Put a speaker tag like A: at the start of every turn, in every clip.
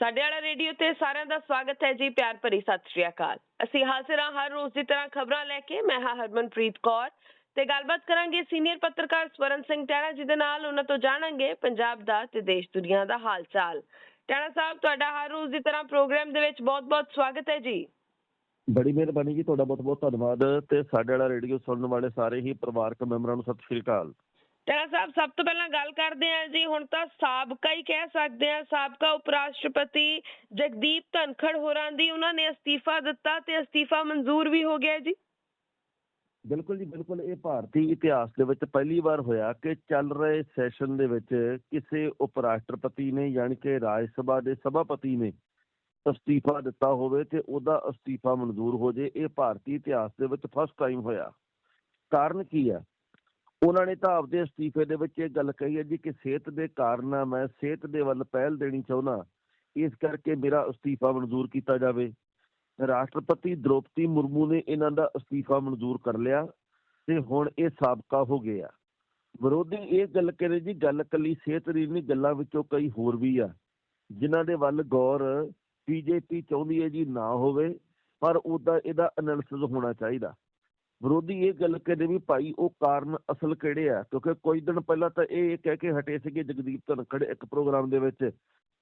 A: ਸਾਡੇ ਵਾਲਾ ਰੇਡੀਓ ਤੇ ਸਾਰਿਆਂ ਦਾ ਸਵਾਗਤ ਹੈ ਜੀ, ਪਿਆਰ ਭਰੀ ਸਤਿ ਸ਼੍ਰੀ ਅਕਾਲ। ਅਸੀਂ ਹਾਜ਼ਰ ਹਾਂ ਹਰ ਰੋਜ਼ ਦੀ ਤਰ੍ਹਾਂ ਖਬਰਾਂ ਲੈ ਕੇ। ਮੈਂ ਹਾਂ ਹਰਮਨਪ੍ਰੀਤ ਕੌਰ। ਤੇ ਗੱਲਬਾਤ ਕਰਾਂਗੇ ਸੀਨੀਅਰ ਪੱਤਰਕਾਰ ਸਵਰਨ ਸਿੰਘ ਟੈਣਾ ਜੀ ਦੇ ਨਾਲ। ਉਹਨਾਂ ਤੋਂ ਜਾਣਾਂਗੇ ਪੰਜਾਬ ਦਾ ਤੇ ਦੇਸ਼ ਦੁਨੀਆ ਦਾ ਹਾਲ ਚਾਲ ਟੈਣਾ ਸਾਹਿਬ, ਤੁਹਾਡਾ ਹਰ ਰੋਜ਼ ਦੀ ਤਰ੍ਹਾਂ ਪ੍ਰੋਗਰਾਮ ਦੇ ਵਿੱਚ ਬਹੁਤ-ਬਹੁਤ ਸਵਾਗਤ ਹੈ ਜੀ।
B: ਬੜੀ ਮਿਹਰਬਾਨੀ ਜੀ, ਤੁਹਾਡਾ ਬਹੁਤ ਬਹੁਤ ਧੰਨਵਾਦ। ਤੇ ਸਾਡੇ ਵਾਲਾ ਰੇਡੀਓ ਸੁਣਨ ਵਾਲੇ ਸਾਰੇ ਹੀ ਪਰਿਵਾਰਕ ਮੈਂਬਰਾਂ ਨੂੰ ਸਤਿ ਸ਼੍ਰੀ ਅਕਾਲ।
A: ਟੈਣਾ ਸਾਹਿਬ, ਸਭ ਤੋਂ ਪਹਿਲਾਂ ਗੱਲ ਕਰਦੇ ਹਾਂ ਜੀ, ਹੁਣ ਤਾਂ ਸਾਬਕਾ ਹੀ ਕਹਿ ਸਕਦੇ ਹਾਂ, ਸਾਬਕਾ ਉਪ ਰਾਸ਼ਟਰਪਤੀ ਜਗਦੀਪ ਧਨਖੜ ਹੋਰਾਂ ਦੀ ਉਹਨਾਂ ਨੇ ਅਸਤੀਫਾ ਦਿੱਤਾ ਤੇ ਅਸਤੀਫਾ ਮਨਜ਼ੂਰ ਵੀ ਹੋ ਗਿਆ ਜੀ।
B: ਬਿਲਕੁਲ ਜੀ, ਬਿਲਕੁਲ, ਇਹ ਭਾਰਤੀ ਇਤਿਹਾਸ ਦੇ ਵਿੱਚ ਪਹਿਲੀ ਵਾਰ ਹੋਇਆ ਕਿ ਚੱਲ ਰਹੇ ਸੈਸ਼ਨ ਦੇ ਵਿੱਚ ਕਿਸੇ ਉਪ ਰਾਸ਼ਟਰਪਤੀ ਨੇ ਯਾਨੀ ਕਿ ਰਾਜ ਸਭਾ ਦੇ ਸਭਾਪਤੀ ਨੇ ਅਸਤੀਫਾ ਦਿੱਤਾ ਹੋਵੇ ਤੇ ਉਹਦਾ ਅਸਤੀਫਾ ਮਨਜ਼ੂਰ ਹੋ ਜੇ, ਇਹ ਭਾਰਤੀ ਇਤਿਹਾਸ ਦੇ ਵਿੱਚ ਫਸਟ ਟਾਈਮ ਹੋਇਆ। ਕਾਰਨ ਕੀ ਹੈ ਉਹਨਾਂ ਨੇ ਤਾਂ ਆਪਦੇ ਅਸਤੀਫੇ ਦੇ ਵਿੱਚ ਇਹ ਗੱਲ ਕਹੀ ਹੈ ਜੀ ਕਿ ਸਿਹਤ ਦੇ ਕਾਰਨ ਮੈਂ ਸਿਹਤ ਦੇ ਵੱਲ ਪਹਿਲ ਦੇਣੀ ਚਾਹੁੰਦਾ, ਇਸ ਕਰਕੇ ਮੇਰਾ ਅਸਤੀਫਾ ਮਨਜ਼ੂਰ ਕੀਤਾ ਜਾਵੇ। ਰਾਸ਼ਟਰਪਤੀ ਦ੍ਰੋਪਦੀ ਮੁਰਮੂ ਨੇ ਇਹਨਾਂ ਦਾ ਅਸਤੀਫਾ ਮਨਜ਼ੂਰ ਕਰ ਲਿਆ ਤੇ ਹੁਣ ਇਹ ਸਾਬਕਾ ਹੋ ਗਿਆ ਵਿਰੋਧੀ ਇਹ ਗੱਲ ਕਰੇ ਜੀ, ਗੱਲ ਕੱਲੀ ਸਿਹਤ ਦੀ ਨਹੀਂ, ਗੱਲਾਂ ਵਿੱਚੋਂ ਕਈ ਹੋਰ ਵੀ ਆ। ਜਿਨ੍ਹਾਂ ਦੇ ਵੱਲ ਗੌਰ ਬੀਜੇਪੀ ਚਾਹੁੰਦੀ ਹੈ ਜੀ ਨਾ ਹੋਵੇ, ਪਰ ਉਹਦਾ ਇਹਦਾ ਐਨਾਲਿਸਿਸ ਹੋਣਾ ਚਾਹੀਦਾ। ਵਿਰੋਧੀ ਇਹ ਗੱਲ ਕਹਿੰਦੇ ਵੀ ਭਾਈ ਉਹ ਕਾਰਨ ਅਸਲ ਕਿਹੜੇ ਆ? ਕਿਉਂਕਿ ਕੁਝ ਦਿਨ ਪਹਿਲਾਂ ਤਾਂ ਇਹ ਕਹਿ ਕੇ ਹਟੇ ਸੀਗੇ ਜਗਦੀਪ ਧਨਖੜ ਇੱਕ ਪ੍ਰੋਗਰਾਮ ਦੇ ਵਿੱਚ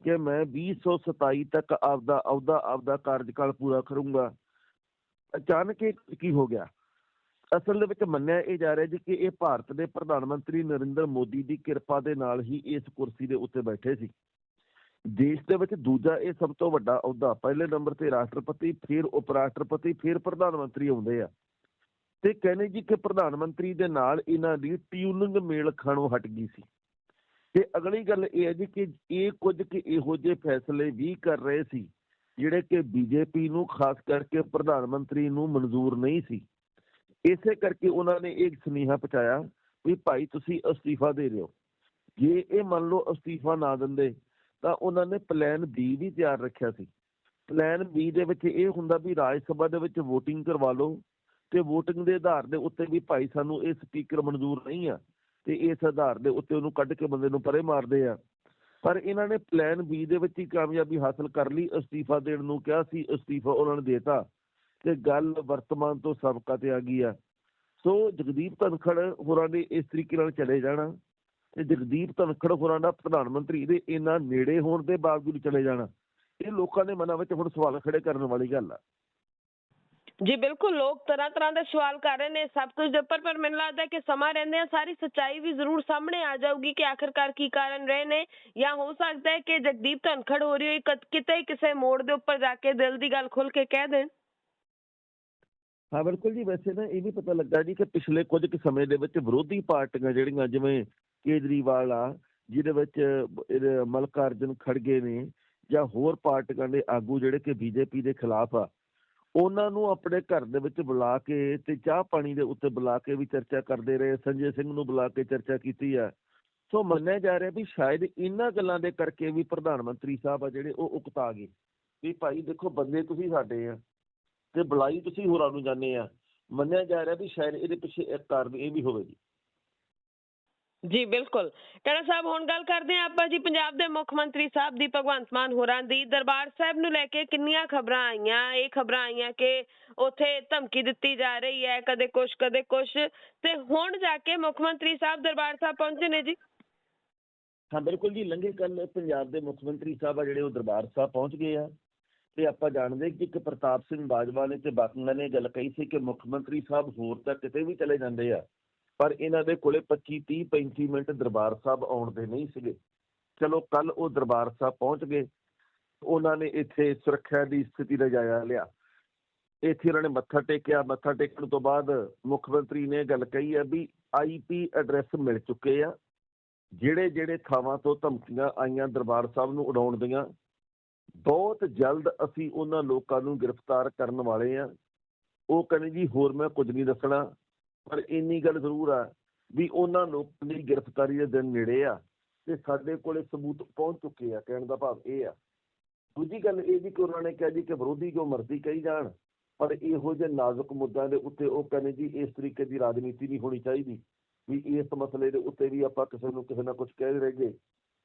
B: ਕਿ ਮੈਂ 2027 ਤੱਕ ਆਪਦਾ ਅਹੁਦਾ ਆਪਦਾ ਕਾਰਜਕਾਲ ਪੂਰਾ ਕਰੂੰਗਾ। ਅਚਾਨਕ ਇਹ ਕੀ ਹੋ ਗਿਆ? ਅਸਲ ਦੇ ਵਿੱਚ ਮੰਨਿਆ ਇਹ ਜਾ ਰਿਹਾ ਜੀ ਕਿ ਇਹ ਭਾਰਤ ਦੇ ਪ੍ਰਧਾਨ ਮੰਤਰੀ ਨਰਿੰਦਰ ਮੋਦੀ ਦੀ ਕਿਰਪਾ ਦੇ ਨਾਲ ਹੀ ਇਸ ਕੁਰਸੀ ਦੇ ਉੱਤੇ ਬੈਠੇ ਸੀ। ਦੇਸ਼ ਦੇ ਵਿੱਚ ਦੂਜਾ ਇਹ ਸਭ ਤੋਂ ਵੱਡਾ ਅਹੁਦਾ, ਪਹਿਲੇ ਨੰਬਰ ਤੇ ਰਾਸ਼ਟਰਪਤੀ, ਫਿਰ ਉਪ ਰਾਸ਼ਟਰਪਤੀ ਫਿਰ ਪ੍ਰਧਾਨ ਮੰਤਰੀ ਆਉਂਦੇ ਆ। ਤੇ ਕਹਿੰਦੇ ਜੀ ਕਿ ਪ੍ਰਧਾਨ ਮੰਤਰੀ ਦੇ ਨਾਲ ਇਹਨਾਂ ਦੀ ਟਿਊਨਿੰਗ ਮੇਲ ਖਾਣੋਂ ਹਟ ਗਈ ਸੀ। ਤੇ ਅਗਲੀ ਗੱਲ ਇਹ ਹੈ ਜੀ ਕਿ ਇਹ ਕੁਝ ਕਿ ਇਹੋ ਜਿਹੇ ਫੈਸਲੇ ਵੀ ਕਰ ਰਹੇ ਸੀ, ਜਿਹੜੇ ਕਿ ਬੀਜੇਪੀ ਨੂੰ ਖਾਸ ਕਰਕੇ ਪ੍ਰਧਾਨ ਮੰਤਰੀ ਨੂੰ ਮਨਜ਼ੂਰ ਨਹੀਂ ਸੀ। ਇਸੇ ਕਰਕੇ ਉਹਨਾਂ ਨੇ ਇੱਕ ਸੁਨੇਹਾ ਪਹੁੰਚਾਇਆ ਵੀ ਭਾਈ ਤੁਸੀਂ ਅਸਤੀਫਾ ਦੇ ਦਿਓ ਜੇ ਇਹ ਮੰਨ ਲਓ ਅਸਤੀਫਾ ਨਾ ਦਿੰਦੇ, ਤਾਂ ਉਹਨਾਂ ਨੇ ਪਲਾਨ ਬੀ ਵੀ ਤਿਆਰ ਰੱਖਿਆ ਸੀ। ਪਲਾਨ ਬੀ ਦੇ ਵਿੱਚ ਇਹ ਹੁੰਦਾ ਵੀ ਰਾਜ ਸਭਾ ਦੇ ਵਿੱਚ VOTING ਕਰਵਾ ਲਓ ਤੇ VOTING ਦੇ ਆਧਾਰ ਦੇ ਉੱਤੇ ਵੀ ਭਾਈ ਸਾਨੂੰ ਇਹ ਸਪੀਕਰ ਮਨਜ਼ੂਰ ਨਹੀਂ ਆ, ਤੇ ਇਸ ਆਧਾਰ ਦੇ ਉੱਤੇ ਉਹਨੂੰ ਕੱਢ ਕੇ ਬੰਦੇ ਨੂੰ ਪਰੇ ਮਾਰਦੇ ਆ। ਪਰ ਇਹਨਾਂ ਨੇ ਪਲਾਨ ਬੀ ਦੇ ਵਿੱਚ ਹੀ ਕਾਮਯਾਬੀ ਹਾਸਲ ਕਰ ਲਈ, ਅਸਤੀਫਾ ਦੇਣ ਨੂੰ ਕਿਹਾ ਸੀ, ਅਸਤੀਫਾ ਉਹਨਾਂ ਨੇ ਦੇਤਾ, ਤੇ ਗੱਲ ਵਰਤਮਾਨ ਤੋਂ ਸਬਕਾ ਤੇ ਆ ਗਈ ਆ। ਸੋ ਜਗਦੀਪ ਧਨਖੜ ਹੋਰਾਂ ਨੇ ਇਸ ਤਰੀਕੇ ਨਾਲ ਚਲੇ ਜਾਣਾ, ਤੇ ਜਗਦੀਪ ਧਨਖੜ ਹੋਰਾਂ ਦਾ ਪ੍ਰਧਾਨ ਮੰਤਰੀ ਦੇ ਇੰਨਾ ਨੇੜੇ ਹੋਣ ਦੇ ਬਾਵਜੂਦ ਚਲੇ ਜਾਣਾ। ਇਹ ਲੋਕਾਂ ਦੇ ਮਨਾਂ ਵਿੱਚ ਹੁਣ ਸਵਾਲ ਖੜੇ ਕਰਨ ਵਾਲੀ ਗੱਲ ਆ।
A: ਜੀ ਬਿਲਕੁਲ, ਲੋਕ ਤਰ੍ਹਾਂ ਤਰ੍ਹਾਂ ਦੇ ਸਵਾਲ ਕਰ ਰਹੇ ਨੇ ਸਭ ਕੁਝ ਦੇ ਉੱਪਰ ਪਰ ਮੈਨੂੰ ਲੱਗਦਾ ਕਿ ਸਮਾਂ ਰਹਿੰਦੇ ਆ ਸਾਰੀ ਸੱਚਾਈ ਵੀ ਜ਼ਰੂਰ ਸਾਹਮਣੇ ਆ ਜਾਊਗੀ ਕਿ ਆਖਿਰਕਾਰ ਕੀ ਕਾਰਨ ਰਹੇ ਨੇ ਜਾਂ ਹੋ ਸਕਦਾ ਹੈ ਕਿ ਜਗਦੀਪ ਧਨਖੜ ਹੋ ਰਹੀ ਹੋਈ ਕਿਤੇ ਕਿਸੇ ਮੋੜ ਦੇ ਉੱਪਰ ਜਾ ਕੇ ਦਿਲ ਦੀ ਗੱਲ ਖੁੱਲ ਕੇ ਕਹਿ ਦੇਣ।
B: ਹਾਂ, ਬਿਲਕੁਲ ਜੀ, ਵੈਸੇ ਨਾ ਇਹ ਵੀ ਪਤਾ ਲੱਗਾ ਜੀ ਕਿ ਪਿਛਲੇ ਕੁਝ ਕੁ ਸਮੇਂ ਦੇ ਵਿੱਚ ਵਿਰੋਧੀ ਪਾਰਟੀਆਂ ਜਿਹੜੀਆਂ ਜਿਵੇਂ ਕੇਜਰੀਵਾਲ ਆ, ਜਿਹਦੇ ਵਿੱਚ ਇਹਦੇ ਮਲਕਾਰਜਨ ਖੜਗੇ ਨੇ ਜਾਂ ਹੋਰ ਪਾਰਟੀਆਂ ਦੇ ਆਗੂ ਜਿਹੜੇ ਕਿ ਬੀਜੇਪੀ ਦੇ ਖਿਲਾਫ ਆ ਉਹਨਾਂ ਨੂੰ ਆਪਣੇ ਘਰ ਦੇ ਵਿੱਚ ਬੁਲਾ ਕੇ ਤੇ ਚਾਹ ਪਾਣੀ ਦੇ ਉੱਤੇ ਬੁਲਾ ਕੇ ਵੀ ਚਰਚਾ ਕਰਦੇ ਰਹੇ, ਸੰਜੇ ਸਿੰਘ ਨੂੰ ਬੁਲਾ ਕੇ ਚਰਚਾ ਕੀਤੀ ਆ। ਸੋ ਮੰਨਿਆ ਜਾ ਰਿਹਾ ਵੀ ਸ਼ਾਇਦ ਇਹਨਾਂ ਗੱਲਾਂ ਦੇ ਕਰਕੇ ਵੀ ਪ੍ਰਧਾਨ ਮੰਤਰੀ ਸਾਹਿਬ ਆ ਜਿਹੜੇ ਉਹ ਉਕਤਾ ਗਏ। ਵੀ ਭਾਈ ਦੇਖੋ ਬੰਦੇ ਤੁਸੀਂ ਸਾਡੇ ਆ ਤੇ ਬੁਲਾਈ ਤੁਸੀਂ ਹੋਰਾਂ ਨੂੰ ਜਾਣੇ ਆ। ਮੰਨਿਆ ਜਾ ਰਿਹਾ ਵੀ ਸ਼ਾਇਦ ਇਹਦੇ ਪਿੱਛੇ ਇੱਕ ਕਾਰਨ ਇਹ ਵੀ ਹੋਵੇ ਜੀ।
A: ਜੀ, ਬਿਲਕੁਲ। ਟਣਾ ਸਾਹਿਬ, ਹੁਣ ਗੱਲ ਕਰਦੇ ਹਾਂ ਆਪਾਂ ਜੀ ਪੰਜਾਬ ਦੇ ਮੁੱਖ ਮੰਤਰੀ ਸਾਹਿਬ ਦੀ, ਭਗਵੰਤ ਮਾਨ ਹੋਰਾਂ ਦੀ। ਦਰਬਾਰ ਸਾਹਿਬ ਨੂੰ ਲੈ ਕੇ ਕਿੰਨੀਆਂ ਖਬਰਾਂ ਆਈਆਂ? ਇਹ ਖਬਰਾਂ ਆਈਆਂ ਕਿ ਉੱਥੇ ਧਮਕੀ ਦਿੱਤੀ ਜਾ ਰਹੀ ਹੈ, ਕਦੇ ਕੁਛ ਕਦੇ ਕੁਛ। ਤੇ ਹੁਣ ਜਾ ਕੇ ਮੁੱਖ ਮੰਤਰੀ ਸਾਹਿਬ ਦਰਬਾਰ ਸਾਹਿਬ ਪਹੁੰਚੇ ਨੇ ਜੀ।
B: ਹਾਂ, ਬਿਲਕੁਲ ਜੀ। ਲੰਘੇ ਕੱਲ ਪੰਜਾਬ ਦੇ ਮੁੱਖ ਮੰਤਰੀ ਸਾਹਿਬ ਆ ਜਿਹੜੇ, ਉਹ ਦਰਬਾਰ ਸਾਹਿਬ ਪਹੁੰਚ ਗਏ ਆ। ਤੇ ਆਪਾਂ ਜਾਣਦੇ ਕਿ ਇੱਕ ਪ੍ਰਤਾਪ ਸਿੰਘ ਬਾਜਵਾ ਨੇ ਤੇ ਬਾਕੀਆਂ ਨੇ ਗੱਲ ਕਹੀ ਸੀ ਕਿ ਮੁੱਖ ਮੰਤਰੀ ਸਾਹਿਬ ਹੋਰ ਤਾਂ ਕਿਤੇ ਵੀ ਚਲੇ ਜਾਂਦੇ ਆ। ਪਰ ਇਹਨਾਂ ਦੇ ਕੋਲੇ 25 30 35 ਮਿੰਟ ਦਰਬਾਰ ਸਾਹਿਬ ਆਉਣ ਦੇ ਨਹੀਂ ਸੀਗੇ। ਚਲੋ ਕੱਲ ਉਹ ਦਰਬਾਰ ਸਾਹਿਬ ਪਹੁੰਚ ਗਏ। ਉਹਨਾਂ ਨੇ ਇੱਥੇ ਸੁਰੱਖਿਆ ਦੀ ਸਥਿਤੀ ਦਾ ਜਾਇਜ਼ਾ ਲਿਆ। ਇੱਥੇ ਉਹਨਾਂ ਨੇ ਮੱਥਾ ਟੇਕਿਆ। ਮੱਥਾ ਟੇਕਣ ਤੋਂ ਬਾਅਦ ਮੁੱਖ ਮੰਤਰੀ ਨੇ ਗੱਲ ਕਹੀ ਹੈ ਵੀ ਆਈਪੀ ਐਡਰੈਸ ਮਿਲ ਚੁੱਕੇ ਆ। ਜਿਹੜੇ ਜਿਹੜੇ ਥਾਵਾਂ ਤੋਂ ਧਮਕੀਆਂ ਆਈਆਂ ਦਰਬਾਰ ਸਾਹਿਬ ਨੂੰ ਉਡਾਉਣ ਦੀਆਂ, ਬਹੁਤ ਜਲਦ ਅਸੀਂ ਉਹਨਾਂ ਲੋਕਾਂ ਨੂੰ ਗ੍ਰਿਫਤਾਰ ਕਰਨ ਵਾਲੇ ਆ। ਉਹ ਕਹਿੰਦੇ ਜੀ, ਹੋਰ ਮੈਂ ਕੁਝ ਨਹੀਂ ਦੱਸਣਾ। ਪਰ ਇੰਨੀ ਗੱਲ ਜ਼ਰੂਰ ਆ ਵੀ ਉਹਨਾਂ ਲੋਕਾਂ ਦੀ ਗ੍ਰਿਫਤਾਰੀ ਦੇ ਦਿਨ ਨੇੜੇ ਆ ਤੇ ਸਾਡੇ ਕੋਲੇ ਸਬੂਤ ਪਹੁੰਚ ਚੁੱਕੇ ਆ, ਕਹਿਣ ਦਾ ਭਾਵ ਇਹ ਆ। ਦੂਜੀ ਗੱਲ ਇਹ ਵੀ ਕਿ ਉਹਨਾਂ ਨੇ ਕਿਹਾ ਜੀ ਕਿ ਵਿਰੋਧੀ ਜੋ ਮਰਜ਼ੀ ਕਹੀ ਜਾਣ, ਪਰ ਇਹੋ ਜਿਹੇ ਨਾਜ਼ੁਕ ਮੁੱਦਿਆਂ ਦੇ ਉੱਤੇ ਉਹ ਕਹਿੰਦੇ ਜੀ ਇਸ ਤਰੀਕੇ ਦੀ ਰਾਜਨੀਤੀ ਨਹੀਂ ਹੋਣੀ ਚਾਹੀਦੀ ਵੀ ਇਸ ਮਸਲੇ ਦੇ ਉੱਤੇ ਵੀ ਆਪਾਂ ਕਿਸੇ ਨੂੰ ਕਿਸੇ ਨਾ ਕੁਝ ਕਹਿ ਰਹੇ ਗਏ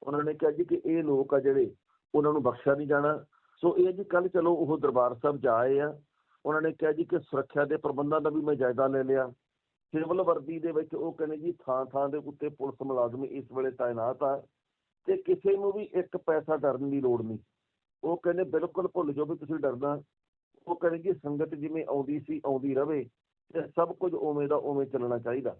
B: ਉਹਨਾਂ ਨੇ ਕਿਹਾ ਜੀ ਕਿ ਇਹ ਲੋਕ ਆ ਜਿਹੜੇ ਉਹਨਾਂ ਨੂੰ ਬਖਸ਼ਿਆ ਨਹੀਂ ਜਾਣਾ। ਸੋ ਇਹ ਜੀ ਕੱਲ ਚਲੋ ਉਹ ਦਰਬਾਰ ਸਾਹਿਬ ਜਾਏ ਆ। ਉਹਨਾਂ ਨੇ ਕਿਹਾ ਜੀ ਕਿ ਸੁਰੱਖਿਆ ਦੇ ਪ੍ਰਬੰਧਾਂ ਦਾ ਵੀ ਮੈਂ ਜਾਇਜ਼ਾ ਲੈ ਲਿਆ। ਸਿਵਲ ਵਰਦੀ ਦੇ ਵਿੱਚ ਉਹ ਕਹਿੰਦੇ ਜੀ ਥਾਂ ਥਾਂ ਦੇ ਉੱਤੇ ਪੁਲਿਸ ਮੁਲਾਜ਼ਮ ਇਸ ਵੇਲੇ ਤਾਇਨਾਤ ਆ ਤੇ ਕਿਸੇ ਨੂੰ ਵੀ ਇੱਕ ਪੈਸਾ ਡਰਨ ਦੀ ਲੋੜ ਨਹੀਂ। ਉਹ ਕਹਿੰਦੇ ਬਿਲਕੁਲ ਭੁੱਲ ਜਾਓ ਵੀ ਤੁਸੀਂ ਡਰਨਾ। ਉਹ ਕਹਿੰਦੇ ਜੀ ਸੰਗਤ ਜਿਵੇਂ ਆਉਂਦੀ ਸੀ ਆਉਂਦੀ ਰਵੇ ਤੇ ਸਭ ਕੁਝ ਉਵੇਂ ਦਾ ਉਵੇਂ ਚੱਲਣਾ ਚਾਹੀਦਾ।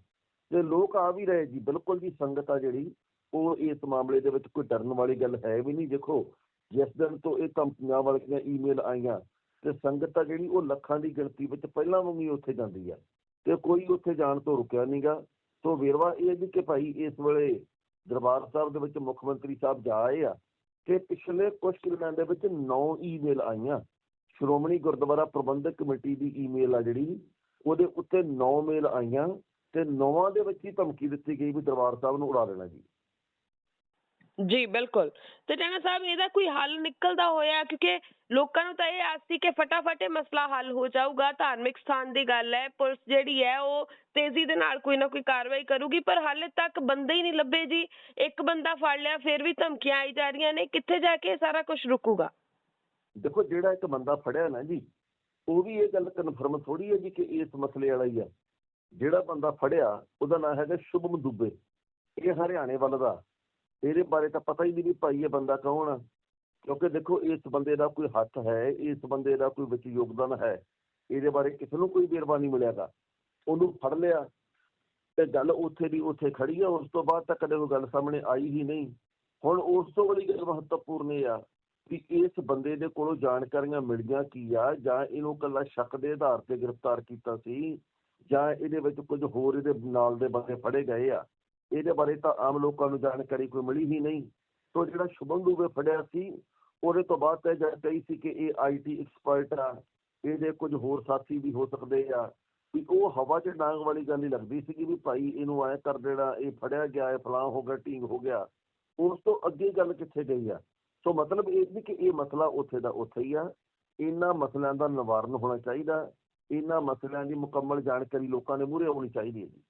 B: ਤੇ ਲੋਕ ਆ ਵੀ ਰਹੇ ਜੀ, ਬਿਲਕੁਲ ਜੀ ਸੰਗਤ ਆ ਜਿਹੜੀ, ਉਹ ਇਸ ਮਾਮਲੇ ਦੇ ਵਿੱਚ ਕੋਈ ਡਰਨ ਵਾਲੀ ਗੱਲ ਹੈ ਵੀ ਨਹੀਂ। ਦੇਖੋ, ਜਿਸ ਦਿਨ ਤੋਂ ਇਹ ਕੰਪਨੀਆਂ ਵਾਲੀਆਂ ਈਮੇਲ ਆਈਆਂ ਤੇ ਸੰਗਤ ਆ ਜਿਹੜੀ, ਉਹ ਲੱਖਾਂ ਦੀ ਗਿਣਤੀ ਵਿੱਚ ਪਹਿਲਾਂ ਵਾਂਗ ਹੀ ਉੱਥੇ ਜਾਂਦੀ ਆ। ਤੇ ਕੋਈ ਉੱਥੇ ਜਾਣ ਤੋਂ ਰੁਕਿਆ ਨਹੀਂਗਾ ਤੋਂ ਵੇਰਵਾ ਇਹ ਹੈ ਜੀ ਕਿ ਭਾਈ ਇਸ ਵੇਲੇ ਦਰਬਾਰ ਸਾਹਿਬ ਦੇ ਵਿੱਚ ਮੁੱਖ ਮੰਤਰੀ ਸਾਹਿਬ ਜਾ ਆਏ ਆ ਕਿ ਪਿਛਲੇ ਕੁਝ ਦਿਨਾਂ ਦੇ ਵਿੱਚ 9 ਈਮੇਲ ਆਈਆਂ। ਸ਼੍ਰੋਮਣੀ ਗੁਰਦੁਆਰਾ ਪ੍ਰਬੰਧਕ ਕਮੇਟੀ ਦੀ ਈਮੇਲ ਆ ਜਿਹੜੀ, ਉਹਦੇ ਉੱਤੇ 9 ਮੇਲ ਆਈਆਂ ਤੇ ਨੌਵਾਂ ਦੇ ਵਿੱਚ ਹੀ ਧਮਕੀ ਦਿੱਤੀ ਗਈ ਵੀ ਦਰਬਾਰ ਸਾਹਿਬ ਨੂੰ ਉਡਾ ਦੇਣਾ ਜੀ।
A: ਜੀ, ਬਿਲਕੁਲ। ਤੇ ਟੈਣਾ ਸਾਹਿਬ, ਇਹਦਾ ਕੋਈ ਹੱਲ ਨਿਕਲਦਾ ਹੋਇਆ? ਕਿਉਂਕਿ ਲੋਕਾਂ ਨੂੰ ਤਾਂ ਇਹ ਆਸ ਸੀ ਕਿ ਫਟਾਫਟ ਇਹ ਮਸਲਾ ਹੱਲ ਹੋ ਜਾਊਗਾ। ਧਾਰਮਿਕ ਸਥਾਨ ਦੀ ਗੱਲ ਹੈ, ਪੁਲਿਸ ਜਿਹੜੀ ਹੈ, ਉਹ ਤੇਜ਼ੀ ਦੇ ਨਾਲ ਕੋਈ ਨਾ ਕੋਈ ਕਾਰਵਾਈ ਕਰੂਗੀ, ਪਰ ਹਾਲੇ ਤੱਕ ਬੰਦੇ ਹੀ ਨਹੀਂ ਲੱਭੇ ਜੀ। ਇੱਕ ਬੰਦਾ ਫੜ ਲਿਆ, ਫਿਰ ਵੀ ਧਮਕੀਆਂ ਆਈ ਜਾ ਰਹੀਆਂ ਨੇ। ਕਿੱਥੇ ਜਾ ਕੇ ਸਾਰਾ ਕੁਝ ਰੁਕੂਗਾ?
B: ਦੇਖੋ, ਜਿਹੜਾ ਇੱਕ ਬੰਦਾ ਫੜਿਆ ਨਾ ਜੀ, ਉਹ ਵੀ ਇਹ ਗੱਲ ਕਨਫਰਮ ਥੋੜੀ ਹੈ ਜੀ ਕਿ ਇਸ ਮਸਲੇ ਵਾਲਾ ਹੀ ਆ। ਜਿਹੜਾ ਬੰਦਾ ਫੜਿਆ, ਉਹਦਾ ਨਾਮ ਹੈਗਾ ਸ਼ੁਭਮ ਦੁਬੇ। ਇਹ ਹਰਿਆਣੇ ਵੱਲ ਦਾ। ਇਹਦੇ ਬਾਰੇ ਤਾਂ ਪਤਾ ਹੀ ਨਹੀਂ ਵੀ ਭਾਈ ਇਹ ਬੰਦਾ ਕੌਣ ਆ। ਕਿਉਂਕਿ ਦੇਖੋ, ਇਸ ਬੰਦੇ ਦਾ ਕੋਈ ਹੱਥ ਹੈ, ਇਸ ਬੰਦੇ ਦਾ ਕੋਈ ਵਿੱਚ ਯੋਗਦਾਨ ਹੈ, ਇਹਦੇ ਬਾਰੇ ਕਿਸੇ ਨੂੰ ਕੋਈ ਵੇਰਵਾ ਨਹੀਂ ਮਿਲਿਆਗਾ। ਉਹਨੂੰ ਫੜ ਲਿਆ ਤੇ ਗੱਲ ਉੱਥੇ ਦੀ ਉੱਥੇ ਖੜੀ ਆ। ਉਸ ਤੋਂ ਬਾਅਦ ਤਾਂ ਕਦੇ ਕੋਈ ਗੱਲ ਸਾਹਮਣੇ ਆਈ ਹੀ ਨਹੀਂ। ਹੁਣ ਉਸ ਤੋਂ ਵਾਲੀ ਗੱਲ ਮਹੱਤਵਪੂਰਨ ਇਹ ਆ ਵੀ ਇਸ ਬੰਦੇ ਦੇ ਕੋਲੋਂ ਜਾਣਕਾਰੀਆਂ ਮਿਲੀਆਂ ਕੀ ਆ? ਜਾਂ ਇਹਨੂੰ ਕੱਲਾ ਸ਼ੱਕ ਦੇ ਆਧਾਰ ਤੇ ਗ੍ਰਿਫਤਾਰ ਕੀਤਾ ਸੀ? ਜਾਂ ਇਹਦੇ ਵਿੱਚ ਕੁਝ ਹੋਰ ਇਹਦੇ ਨਾਲ ਦੇ ਬੰਦੇ ਫੜੇ ਗਏ ਆ? ਇਹਦੇ ਬਾਰੇ ਤਾਂ ਆਮ ਲੋਕਾਂ ਨੂੰ ਜਾਣਕਾਰੀ ਕੋਈ ਮਿਲੀ ਹੀ ਨਹੀਂ। ਤੋਂ ਜਿਹੜਾ ਸ਼ੁਭਮ ਦੂਬੇ ਫੜਿਆ ਸੀ, ਉਹਦੇ ਤੋਂ ਬਾਅਦ ਤਾਂ ਜਦ ਸੀ ਕਿ ਇਹ ਆਈਟੀ ਐਕਸਪਰਟ ਆ, ਇਹਦੇ ਕੁਝ ਹੋਰ ਸਾਥੀ ਵੀ ਹੋ ਸਕਦੇ ਆ। ਵੀ ਉਹ ਹਵਾ 'ਚ ਡਾਂਗ ਵਾਲੀ ਗੱਲ ਹੀ ਲੱਗਦੀ ਸੀ ਕਿ ਵੀ ਭਾਈ ਇਹਨੂੰ ਐ ਕਰ ਦੇਣਾ, ਇਹ ਫੜਿਆ ਗਿਆ ਹੈ ਫਲਾਂ ਹੋ ਗਿਆ, ਢੀਂਗ ਹੋ ਗਿਆ। ਉਸ ਤੋਂ ਅੱਗੇ ਗੱਲ ਕਿੱਥੇ ਗਈ ਆ? ਸੋ ਮਤਲਬ ਇਹ ਨਹੀਂ ਕਿ ਇਹ ਮਸਲਾ ਉੱਥੇ ਦਾ ਉੱਥੇ ਹੀ ਆ। ਇਹਨਾਂ ਮਸਲਿਆਂ ਦਾ ਨਿਵਾਰਨ ਹੋਣਾ ਚਾਹੀਦਾ। ਇਹਨਾਂ ਮਸਲਿਆਂ ਦੀ ਮੁਕੰਮਲ ਜਾਣਕਾਰੀ ਲੋਕਾਂ ਦੇ ਮੂਹਰੇ ਆਉਣੀ ਚਾਹੀਦੀ ਹੈ ਜੀ।